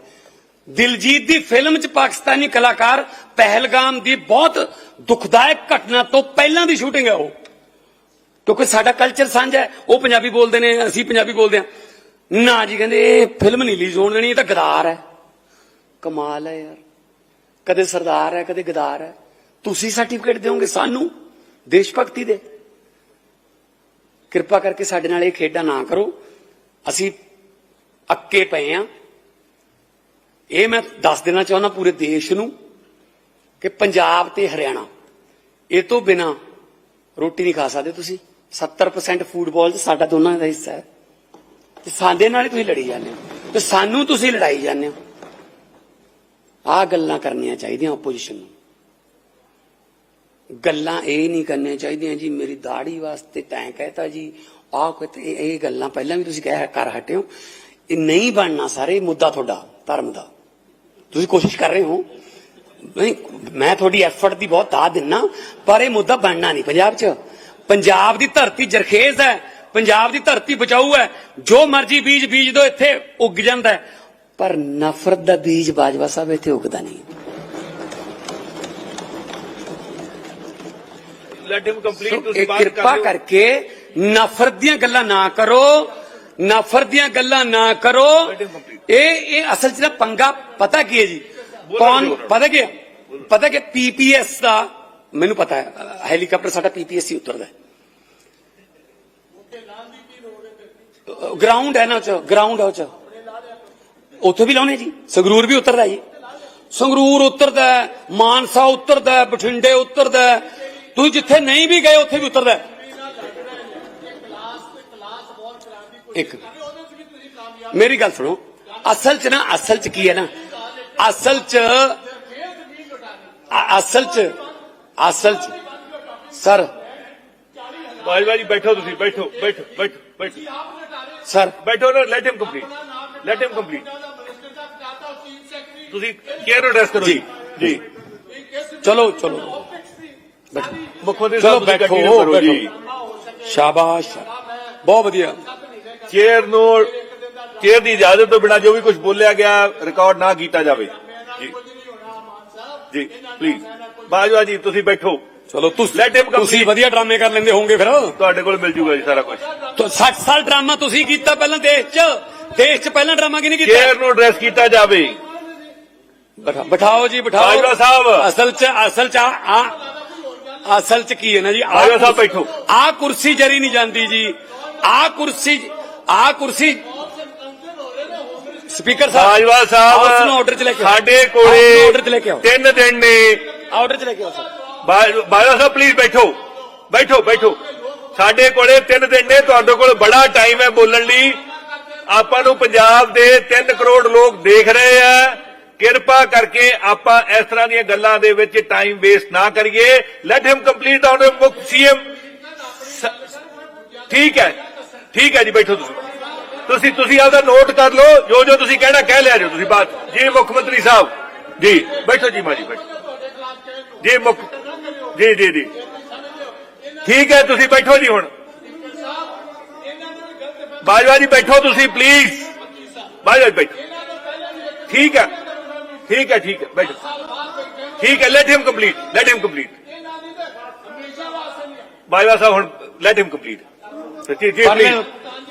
ਦਿਲਜੀਤ ਦੀ ਫਿਲਮ 'ਚ ਪਾਕਿਸਤਾਨੀ ਕਲਾਕਾਰ ਪਹਿਲਗਾਮ ਦੀ ਬਹੁਤ ਦੁਖਦਾਇਕ ਘਟਨਾ ਤੋਂ ਪਹਿਲਾਂ ਦੀ ਸ਼ੂਟਿੰਗ ਹੈ ਉਹ। ਕਿਉਂਕਿ ਸਾਡਾ ਕਲਚਰ ਸਾਂਝਾ ਹੈ। ਉਹ ਪੰਜਾਬੀ ਬੋਲਦੇ ਨੇ, ਅਸੀਂ ਪੰਜਾਬੀ ਬੋਲਦੇ ਹਾਂ। ਨਾ ਜੀ, ਕਹਿੰਦੇ ਇਹ ਫਿਲਮ ਨਹੀਂ ਰਿਲੀਜ਼ ਹੋਣ ਦੇਣੀ, ਇਹ ਤਾਂ ਗਦਾਰ ਹੈ। ਕਮਾਲ ਹੈ ਯਾਰ। ਕਦੇ ਸਰਦਾਰ ਹੈ, ਕਦੇ ਗਦਾਰ ਹੈ। ਤੁਸੀਂ ਸਰਟੀਫਿਕੇਟ ਦਿਓਗੇ ਸਾਨੂੰ? ਦੇਸ਼ ਭਗਤੀ ਦੇ। ਕਿਰਪਾ ਕਰਕੇ ਸਾਡੇ ਨਾਲ ਇਹ ਖੇਡਾਂ ਨਾ ਕਰੋ। ਅਸੀਂ ਅੱਕੇ ਪਏ ਆ ਇਹ ਮੈਂ ਦੱਸ ਦੇਣਾ ਚਾਹੁੰਦਾ ਪੂਰੇ ਦੇਸ਼ ਨੂੰ ਕਿ ਪੰਜਾਬ ਤੇ ਹਰਿਆਣਾ, ਇਹ ਤੋਂ ਬਿਨਾ ਰੋਟੀ ਨਹੀਂ ਖਾ ਸਕਦੇ ਤੁਸੀਂ। 70% ਫੂਟਬਾਲ ਤੇ ਸਾਡਾ ਦੋਨਾਂ ਦਾ ਹਿੱਸਾ ਹੈ। ਤੇ ਸਾਡੇ ਨਾਲ ਹੀ ਤੁਸੀਂ ਲੜੀ ਜਾਂਦੇ ਹੋ। ਤੇ ਸਾਨੂੰ ਤੁਸੀਂ ਲੜਾਈ ਜਾਂਦੇ ਹੋ। ਆ ਗੱਲਾਂ ਕਰਨੀਆਂ ਚਾਹੀਦੀਆਂ ਆਪੋਜੀਸ਼ਨ ਨੂੰ। ਗੱਲਾਂ ਇਹ ਨਹੀਂ ਕਰਨੀਆਂ ਚਾਹੀਦੀਆਂ ਜੀ, ਮੇਰੀ ਦਾੜੀ ਵਾਸਤੇ ਤੈਂ ਕਹਤਾ ਜੀ। ਆ ਇਹ ਗੱਲਾਂ ਪਹਿਲਾਂ ਵੀ ਤੁਸੀਂ ਕਹਿ ਕਰ ਹਟਿਓ ਇਹ ਨਹੀਂ ਬਣਨਾ ਸਾਰੇ ਮੁੱਦਾ ਤੁਹਾਡਾ, ਧਰਮ ਦਾ। ਤੁਸੀਂ ਕੋਸ਼ਿਸ਼ ਕਰ ਰਹੇ ਹੋ। ਨਹੀਂ ਮੈਂ ਤੁਹਾਡੀ ਐਫਰਟ ਦੀ ਬਹੁਤ ਦਾਦ ਦਿੰਨਾ ਪਰ ਇਹ ਮੁੱਦਾ ਬਣਨਾ ਨਹੀਂ ਪੰਜਾਬ 'ਚ। ਪੰਜਾਬ ਦੀ ਧਰਤੀ ਜਰਖੇਜ਼ ਹੈ ਪੰਜਾਬ ਦੀ ਧਰਤੀ ਬਚਾਊ ਹੈ। ਜੋ ਮਰਜ਼ੀ ਬੀਜ ਬੀਜ ਦੋ ਇੱਥੇ ਉੱਗ ਜਾਂਦਾ ਹੈ। ਪਰ ਨਫ਼ਰਤ ਦਾ ਬੀਜ ਬਾਜਵਾ ਸਾਹਿਬ ਇੱਥੇ ਉੱਗਦਾ ਨਹੀਂ। ਲੈਟ ਹਿਮ ਕੰਪਲੀਟ ਸੋ ਤੁਸੀਂ ਇਹ ਬਾਤ ਕਿਰਪਾ ਕਰ ਕਰਕੇ ਨਫ਼ਰਤ ਦੀਆਂ ਗੱਲਾਂ ਨਾ ਕਰੋ। ਨਫ਼ਰਤ ਦੀਆਂ ਗੱਲਾਂ ਨਾ ਕਰੋ. ਇਹ ਇਹ ਅਸਲ 'ਚ ਨਾ ਪੰਗਾ ਪਤਾ ਕੀ ਹੈ ਜੀ? ਕੌਣ। ਪਤਾ ਕੀ? ਪਤਾ ਕਿ ਪੀਪੀਐਸ ਦਾ ਮੈਨੂੰ ਪਤਾ ਹੈ। ਹੈਲੀਕਾਪਟਰ ਸਾਡਾ ਪੀਪੀਐਸ ਹੀ ਉਤਰਦਾ ਹੈ। ਗਰਾਊਂਡ ਹੈ ਨਾ ਉਹ ਚ ਗਰਾਊਂਡ ਹੈ ਉਹ ਚ। ਉੱਥੇ ਵੀ ਲਾਉਣੇ ਜੀ। ਸੰਗਰੂਰ ਵੀ ਉਤਰਦਾ ਜੀ। ਸੰਗਰੂਰ ਉਤਰਦਾ ਮਾਨਸਾ ਉਤਰਦਾ ਬਠਿੰਡੇ ਉਤਰਦਾ। ਤੁਸੀਂ ਜਿੱਥੇ ਨਹੀਂ ਵੀ ਗਏ ਉੱਥੇ ਵੀ ਉਤਰਦਾ। ਇੱਕ ਮੇਰੀ ਗੱਲ ਸੁਣੋ। ਅਸਲ ਚ ਨਾ ਅਸਲ ਚ ਕੀ ਹੈ ਨਾ ਅਸਲ ਚ ਅ- ਅਸਲ ਚ ਅਸਲ ਚ ਸਰ ਬਾਜਵਾ ਜੀ ਬੈਠੋ ਤੁਸੀਂ ਬੈਠੋ ਬੈਠੋ ਬੈਠੋ ਬੈਠੋ ਸਰ ਬੈਠੋ ਨਾ let him complete let him complete ਤੁਸੀਂ ਕੇਅਰ ਐਡਰੈਸ ਕਰੋ ਜੀ ਜੀ ਚਲੋ ਚਲੋ ਬੈਠੋ ਮੁੱਖ ਮੰਤਰੀ ਚਲੋ ਸਾਹਿਬ ਤੁਸੀਂ ਬੈਠੋ, ਕੰਟੀਨਿਊ ਕਰੋ ਜੀ ਸ਼ਾਬਾਸ਼ ਬਹੁਤ ਵਧੀਆ ਚੇਅਰ ਨੂੰ ਚੇਅਰ ਦੀ ਇਜਾਜ਼ਤ ਤੋਂ ਬਿਨਾਂ ਜੋ ਵੀ ਕੁਝ ਬੋਲਿਆ ਗਿਆ ਰਿਕਾਰਡ ਨਾ ਕੀਤਾ ਜਾਵੇ। ਜੀ। ਜੀ ਪਲੀਜ਼ ਬਾਜਵਾ ਜੀ ਤੁਸੀਂ ਬੈਠੋ। ਚਲੋ ਤੁਸੀਂ. ਤੁਸੀਂ ਵਧੀਆ ਡਰਾਮੇ ਕਰ ਲੈਂਦੇ ਹੋਵੋਗੇ ਫਿਰ। ਤੁਹਾਡੇ ਕੋਲ ਮਿਲ ਜੂਗਾ ਜੀ ਸਾਰਾ ਕੁਝ। ਤੋ 60 ਸਾਲ ਡਰਾਮਾ ਤੁਸੀਂ ਕੀਤਾ ਪਹਿਲਾਂ ਦੇਸ਼ 'ਚ। ਦੇਸ਼ 'ਚ ਪਹਿਲਾਂ ਡਰਾਮਾ ਕਿਹਨੇ ਕੀਤਾ? ਚੇਅਰ ਨੂੰ ਐਡਰੈਸ ਕੀਤਾ ਜਾਵੇ। ਬਿਠਾ- ਬਿਠਾਓ ਜੀ ਬਿਠਾਓ। ਬਾਜਵਾ ਸਾਹਿਬ। ਅਸਲ 'ਚ ਅਸਲ 'ਚ ਆ ਅਸਲ ਚ ਕੀ ਹੈ ਨਾ ਜੀ? ਬਾਜਵਾ ਸਾਹਿਬ ਬੈਠੋ। ਆ ਕੁਰਸੀ ਜਰੀ ਨਹੀਂ ਜਾਂਦੀ ਜੀ। ਆ ਕੁਰਸੀ ਆ ਕੁਰਸੀ ਸਪੀਕਰ ਸਾਹਿਬ ਬਾਜਵਾ ਆਓ ਸਾਹਿਬ ਉਸਨੂੰ ਆਰਡਰ ਚ ਲੈ ਕੇ ਆਓ। ਸਾਡੇ ਆਓ ਕੋਲੇ ਆਰਡਰ ਚ ਲੈ ਕੇ ਆਓ। ਤਿੰਨ ਦਿਨ ਨੇ। ਆਰਡਰ ਚ ਲੈ ਕੇ ਆਓ ਸਰ ਬਾਜ- ਬਾਜਵਾ ਸਾਹਿਬ ਪਲੀਜ਼ ਬੈਠੋ। ਬੈਠੋ ਬੈਠੋ। ਸਾਡੇ ਕੋਲੇ ਤਿੰਨ ਦਿਨ ਨੇ ਤੁਹਾਡੇ ਕੋਲ ਬੜਾ ਟਾਈਮ ਹੈ ਬੋਲਣ ਲਈ। ਆਪਾਂ ਨੂੰ ਪੰਜਾਬ ਦੇ 3 ਕਰੋੜ ਲੋਕ ਦੇਖ ਰਹੇ ਆ। ਕਿਰਪਾ ਕਰਕੇ ਆਪਾਂ ਇਸ ਤਰ੍ਹਾਂ ਦੀਆਂ ਗੱਲਾਂ ਦੇ ਵਿੱਚ ਟਾਈਮ ਵੇਸਟ ਨਾ ਕਰੀਏ। ਲੈਟ ਹਿਮ ਕੰਪਲੀਟ ਆਨ ਮੁੱਖ ਸੀਐਮ ਠੀਕ ਹੈ। ਠੀਕ ਹੈ ਜੀ ਬੈਠੋ ਤੁਸੀਂ। ਤੁਸੀਂ ਤੁਸੀਂ ਆਪਦਾ ਨੋਟ ਕਰ ਲਓ ਜੋ ਜੋ ਤੁਸੀਂ ਕਹਿਣਾ ਕਹਿ ਲਿਆ ਜੋ ਤੁਸੀਂ ਬਾਤ ਜੀ ਮੁੱਖ ਮੰਤਰੀ ਸਾਹਿਬ। ਜੀ ਬੈਠੋ ਜੀ ਮਾਜੀ ਬੈਠੋ। ਜੀ ਮੁੱਖ ਜੀ ਜੀ ਜੀ। ਠੀਕ ਹੈ ਤੁਸੀਂ ਬੈਠੋ ਜੀ ਹੁਣ। ਬਾਜਵਾ ਜੀ ਬੈਠੋ ਤੁਸੀਂ ਪਲੀਜ਼ ਬਾਜਵਾ ਜੀ ਬੈਠੋ। ਠੀਕ ਹੈ। ਠੀਕ ਹੈ ਠੀਕ ਹੈ ਬੈਠੋ। ਠੀਕ ਹੈ let him complete let him complete Bajwa ਸਾਹਿਬ ਹੁਣ ਲੈਟ ਹਿਮ ਕੰਪਲੀਟ ਜੀ ਜੀ please।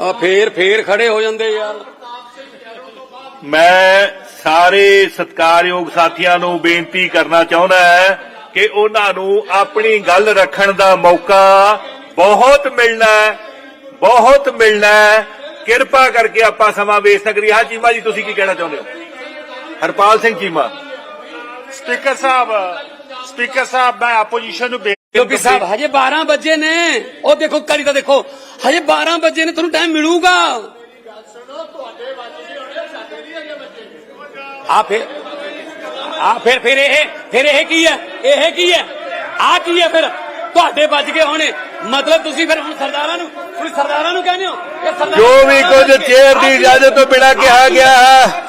ਆ ਫੇਰ ਫੇਰ ਖੜੇ ਹੋ ਜਾਂਦੇ ਯਾਰ। ਮੈਂ ਸਾਰੇ ਸਤਿਕਾਰਯੋਗ ਸਾਥੀਆਂ ਨੂੰ ਬੇਨਤੀ ਕਰਨਾ ਚਾਹੁੰਦਾ ਹੈ ਕਿ ਉਹਨਾਂ ਨੂੰ ਆਪਣੀ ਗੱਲ ਰੱਖਣ ਦਾ ਮੌਕਾ ਬਹੁਤ ਮਿਲਣਾ ਹੈ ਬਹੁਤ ਮਿਲਣਾ ਹੈ। ਕਿਰਪਾ ਕਰਕੇ ਆਪਾਂ ਸਮਾਂ ਨਾ ਕਰੀਏ। ਹਾਂ ਚੀਮਾ ਜੀ ਤੁਸੀਂ ਕੀ ਕਹਿਣਾ ਚਾਹੁੰਦੇ ਹੋ? ਹਰਪਾਲ ਸਿੰਘ ਚੀਮਾ। ਸਪੀਕਰ ਸਾਹਿਬ ਸਪੀਕਰ ਸਾਹਿਬ ਮੈਂ ਆਪੋਜੀਸ਼ਨ ਨੂੰ ਕਿਉਂਕਿ ਸਾਹਿਬ ਹਜੇ 12 ਵਜੇ ਨੇ। ਉਹ ਦੇਖੋ ਕਰੀ ਤਾਂ ਦੇਖੋ। ਹਜੇ 12 ਵਜੇ ਨੇ ਤੁਹਾਨੂੰ ਟਾਈਮ ਮਿਲੂਗਾ। ਆ ਫਿਰ ਆ ਫਿਰ ਫਿਰ ਇਹ ਫਿਰ ਇਹ ਕੀ ਹੈ? ਇਹ ਕੀ ਹੈ? ਆ ਕੀ ਹੈ ਫਿਰ? ਤੁਹਾਡੇ ਵੱਜ ਗਏ ਹੋਣੇ। ਮਤਲਬ ਤੁਸੀਂ ਫਿਰ ਹੁਣ ਸਰਦਾਰਾਂ ਨੂੰ ਤੁਸੀਂ ਸਰਦਾਰਾਂ ਨੂੰ ਕਹਿੰਦੇ ਹੋ ਇਹ ਸਰਦਾਰ ਜੋ ਵੀ ਕੁਝ ਚੇਅਰ ਦੀ ਇਜਾਜ਼ਤ ਤੋਂ ਬਿਨਾਂ ਕਿਹਾ ਗਿਆ ਹੈ?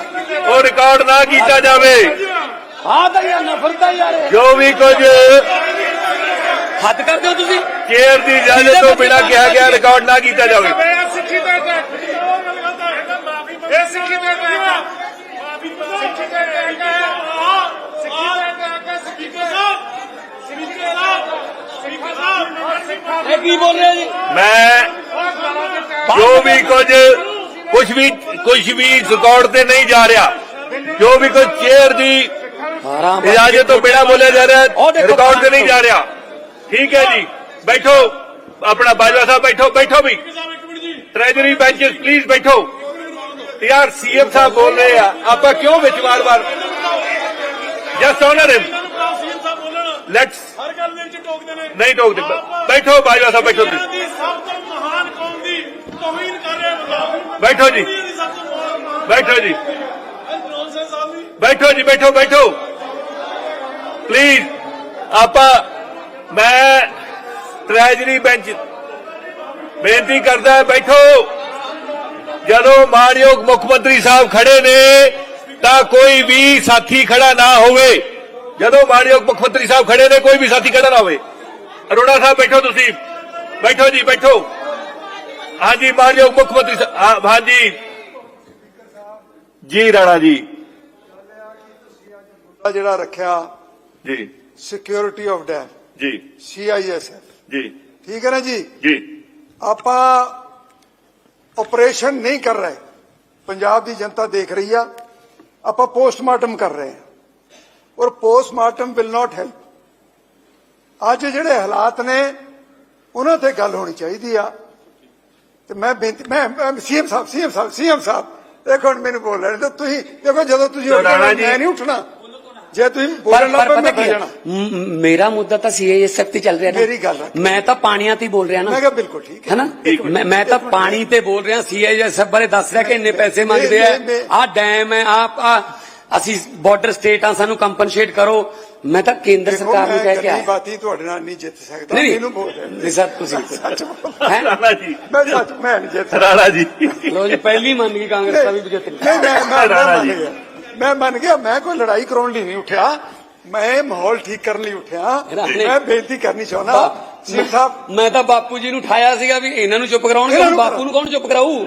ਉਹ ਰਿਕਾਰਡ ਨਾ ਕੀਤਾ ਜਾਵੇ। ਆ ਤਾਂ ਯਾਰ ਨਫ਼ਰਤ ਹੈ ਯਾਰ। ਇਹ। ਜੋ ਵੀ ਕੁਝ ਹੱਦ ਕਰਦੇ ਹੋ ਤੁਸੀਂ ਚੇਅਰ ਦੀ ਇਜਾਜ਼ਤ ਤੋਂ ਬਿਨਾਂ ਕਿਹਾ ਗਿਆ ਰਿਕਾਰਡ ਨਾ ਕੀਤਾ ਜਾਵੇ ਸਿੱਖੀ ਦਾ ਅਟੈਕ ਇਹ ਸਿੱਖੀ ਦਾ ਅਟੈਕ ਹੈ ਸਿੱਖੀ ਦਾ ਅਟੈਕ ਹੈ ਸਿੱਖੀ ਦਾ ਅਟੈਕ ਹੈ ਸਪੀਕਰ ਸਾਹਿਬ ਸਪੀਕਰ ਸਾਹਿਬ ਸਪੀਕਰ ਸਾਹਿਬ ਇਹ ਕੀ ਬੋਲ ਰਹੇ ਹੋ ਜੀ ਮੈਂ ਜੋ ਵੀ ਕੁਝ ਕੁਝ ਵੀ ਕੁਝ ਵੀ ਰਿਕਾਰਡ ਤੇ ਨਹੀਂ ਜਾ ਰਿਹਾ ਜੋ ਵੀ ਕੁਝ ਚੇਅਰ ਦੀ ਆਰਾਮ ਇਜਾਜ਼ਤ ਤੋਂ ਬਿਨਾਂ ਬੋਲਿਆ ਜਾ ਰਿਹਾ ਉਹ ਹੈ ਦੇਖੋ ਰਿਕਾਰਡ ਤੇ ਨਹੀਂ ਜਾ ਰਿਹਾ ਠੀਕ ਹੈ ਜੀ। ਬੈਠੋ। ਆਪਣਾ ਬਾਜਵਾ ਸਾਹਿਬ ਬੈਠੋ ਬੈਠੋ ਵੀ। ਟ੍ਰੈਜਰੀ ਬੈਂਚ ਪਲੀਜ਼ ਬੈਠੋ। ਯਾਰ ਸੀਐਮ ਸਾਹਿਬ ਬੋਲ ਰਹੇ ਆ। ਆਪਾਂ ਕਿਉਂ ਵਿੱਚ ਵਾਰ-ਵਾਰ ਜਸਟ ਆਨਰ ਹਿਮ ਲੈਟਸ ਹਰ ਗੱਲ ਦੇ ਵਿੱਚ ਟੋਕਦੇ ਨੇ ਨਹੀਂ ਟੋਕਦੇ ਬੈਠੋ, ਬਾਜਵਾ ਸਾਹਿਬ ਬੈਠੋ ਤੁਸੀਂ। ਸਭ ਤੋਂ ਮਹਾਨ ਕੌਮ ਦੀ ਤੋਹੀਨ ਕਰ ਰਿਹਾ ਬੰਦਾ ਬੈਠੋ ਜੀ। ਬੈਠੋ ਜੀ। ਬੈਠੋ ਜੀ, ਬੈਠੋ ਬੈਠੋ। ਪਲੀਜ਼ ਆਪਾਂ ਮੈਂ ਟ੍ਰੈਜਰੀ ਬੈਂਚ ਬੇਨਤੀ ਕਰਦਾ ਹੈ ਬੈਠੋ। ਜਦੋਂ ਮਾਨਯੋਗ ਮੁੱਖ ਮੰਤਰੀ ਸਾਹਿਬ ਖੜੇ ਨੇ ਤਾਂ ਕੋਈ ਵੀ ਸਾਥੀ ਖੜਾ ਨਾ ਹੋਵੇ। ਜਦੋਂ ਮਾਨਯੋਗ ਮੁੱਖ ਮੰਤਰੀ ਸਾਹਿਬ ਖੜੇ ਨੇ ਕੋਈ ਵੀ ਸਾਥੀ ਖੜਾ ਨਾ ਹੋਵੇ। ਅਰੋੜਾ ਸਾਹਿਬ ਬੈਠੋ ਤੁਸੀਂ। ਬੈਠੋ ਜੀ ਬੈਠੋ। ਹਾਂਜੀ ਮਾਨਯੋਗ ਮੁੱਖ ਮੰਤਰੀ ਸਾਹਿਬ ਹਾਂਜੀ। ਜੀ ਰਾਣਾ ਜੀ। ਜਿਹੜਾ ਰੱਖਿਆ ਜੀ। ਸਿਕਿਉਰਿਟੀ ਆਫ ਡੈਮ ਜੀ। ਸੀਆਈਐਸਐਫ ਜੀ। ਠੀਕ ਹੈ ਨਾ ਜੀ? ਜੀ। ਆਪਾਂ ਆਪਰੇਸ਼ਨ ਨਹੀਂ ਕਰ ਰਹੇ। ਪੰਜਾਬ ਦੀ ਜਨਤਾ ਦੇਖ ਰਹੀ ਆ। ਆਪਾਂ ਪੋਸਟਮਾਰਟਮ ਕਰ ਰਹੇ ਹਾਂ ਔਰ ਪੋਸਟਮਾਰਟਮ ਵਿਲ ਨਾਟ ਹੈਲਪ ਅੱਜ ਜਿਹੜੇ ਹਾਲਾਤ ਨੇ ਉਹਨਾਂ ਤੇ ਗੱਲ ਹੋਣੀ ਚਾਹੀਦੀ ਆ। ਤੇ ਮੈਂ ਬੇਨਤੀ ਮੈਂ ਸੀਐਮ ਸਾਹਿਬ ਸੀਐਮ ਸਾਹਿਬ ਸੀਐਮ ਸਾਹਿਬ ਦੇਖੋ ਹੁਣ ਮੈਨੂੰ ਬੋਲ ਰਹੇ ਨੇ ਤੁਸੀਂ ਦੇਖੋ ਜਦੋਂ ਤੁਸੀਂ। ਮੈਂ ਨਹੀਂ ਉੱਠਣਾ। ਜੇ ਤੁਸੀਂ ਪਰ ਬੋਲਣ ਲੱਗ ਪਏ ਮੈਂ ਕੀ? ਜਾਣਾ। ਮੇਰਾ ਮੁੱਦਾ ਤਾਂ ਸੀਏਐਸਐਫ ਤੇ ਚੱਲ ਰਿਹਾ ਨਾ। ਮੇਰੀ ਗੱਲ। ਮੈਂ ਤਾਂ ਪਾਣੀਆਂ ਤੇ ਬੋਲ ਰਿਹਾ ਨਾ। ਮੈਂ ਕਿਹਾ ਬਿਲਕੁਲ ਠੀਕ ਹੈ। ਹੈਨਾ? ਮੈਂ ਮੈਂ ਤਾਂ ਪਾਣੀ ਤੇ ਬੋਲ ਰਿਹਾ ਸੀਆਈਐਸਐਫ ਬਾਰੇ ਦੱਸ ਰਿਹਾ ਕਿ ਇੰਨੇ ਪੈਸੇ ਮੰਗਦੇ ਆ। ਆਹ ਡੈਮ ਹੈ ਆਹ ਅਸੀਂ ਬਾਰਡਰ ਸਟੇਟ ਆ ਸਾਨੂੰ ਕੰਪਨਸੇਟ ਕਰੋ। ਮੈਂ ਤਾਂ ਕੇਂਦਰ ਸਰਕਾਰ ਨੂੰ ਕਹਿ ਕੇ ਆਇਆ। ਬਾਤੀ ਤੁਹਾਡੇ ਨਾਲ ਨਹੀਂ ਜਿੱਤ ਸਕਦਾ ਨਹੀਂ ਮੈਨੂੰ ਬੋਲ ਰਹੇ ਨਹੀਂ ਸਰ ਤੁਸੀਂ ਹੈ? ਰਾਣਾ ਜੀ। ਮੈਂ ਸੱਚ ਮੈਂ ਨਹੀਂ ਜਿੱਤ ਰਾਣਾ ਜੀ। ਲੋ ਜੀ ਪਹਿਲੀ ਮੰਨ ਗਈ ਕਾਂਗਰਸ ਦਾ ਵੀ ਜਿੱਤ ਨਹੀਂ ਮੈਂ ਰਾਣਾ ਜੀ। ਮੈਂ ਮੰਨ ਗਿਆ ਮੈਂ ਕੋਈ ਲੜਾਈ ਕਰਾਉਣ ਲਈ ਨਹੀਂ ਉੱਠਿਆ। ਮੈਂ ਮਾਹੌਲ ਠੀਕ ਕਰਨ ਲਈ ਉੱਠਿਆ। ਮੈਂ ਬੇਨਤੀ ਕਰਨੀ ਚਾਹੁੰਦਾ ਸਿੰਘ ਸਾਹਿਬ ਮੈਂ ਤਾਂ ਬਾਪੂ ਜੀ ਨੂੰ ਠਾਇਆ ਸੀਗਾ ਵੀ ਇਹਨਾਂ ਨੂੰ ਚੁੱਪ ਕਰਾਉਣਗੇ ਬਾਪੂ ਨੂੰ ਕੌਣ ਚੁੱਪ ਕਰਾਊ?